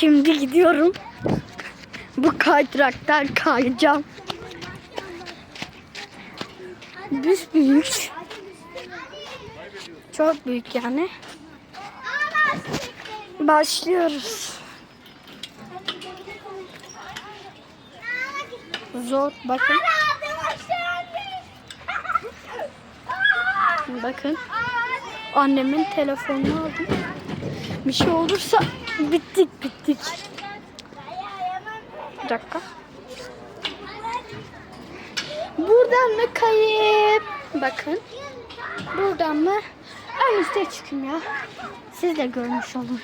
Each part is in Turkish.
Şimdi gidiyorum. Bu kaydıraktan kayacağım. Büs büyük. Çok büyük yani. Başlıyoruz. Zor bakın. Bakın. Annemin telefonunu aldım. Bir şey olursa bittik bittik. Bir dakika. Buradan mı kayıp? Bakın. Buradan mı? En üstte çıkayım ya. Siz de görmüş olun.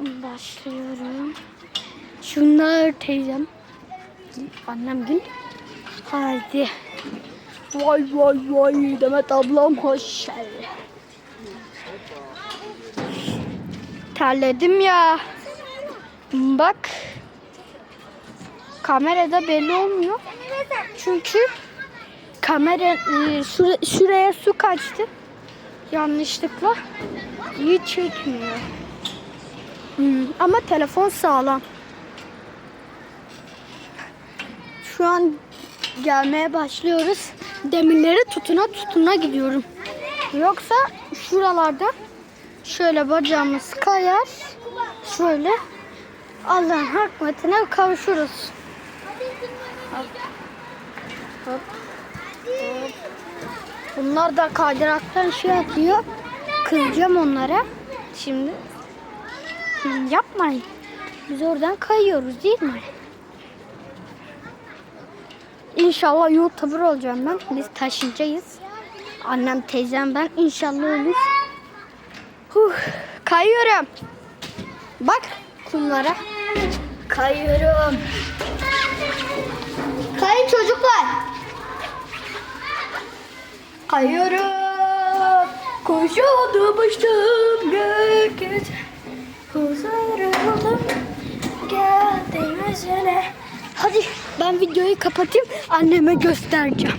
Başlıyorum. Şunlar teyzem. Annem gün. Haydi. Vay vay vay Demet ablam hoş geldin. Terledim ya. Bak. Kamerada belli olmuyor. Çünkü kamera e, şura- şuraya su kaçtı. Yanlışlıkla. İyi çekmiyor. Hmm, ama telefon sağlam. Şu an gelmeye başlıyoruz. Demirleri tutuna tutuna gidiyorum. Yoksa şuralarda şöyle bacağımız kayar. Şöyle Allah'ın hikmetine kavuşuruz. Hop. Hop. Hop. Bunlar da kaydıraktan şey atıyor. Kızacağım onlara. Şimdi yapmayın. Biz oradan kayıyoruz değil mi? İnşallah YouTuber olacağım ben. Biz taşınacağız. Annem, teyzem, ben inşallah olur. Huh, kayıyorum. Bak kumlara. Kayıyorum. Kayın çocuklar. Kayıyorum. Koşuyordum gökyüzü. Huzurumda geldim yüzüne. Hadi ben videoyu kapatayım anneme göstereceğim.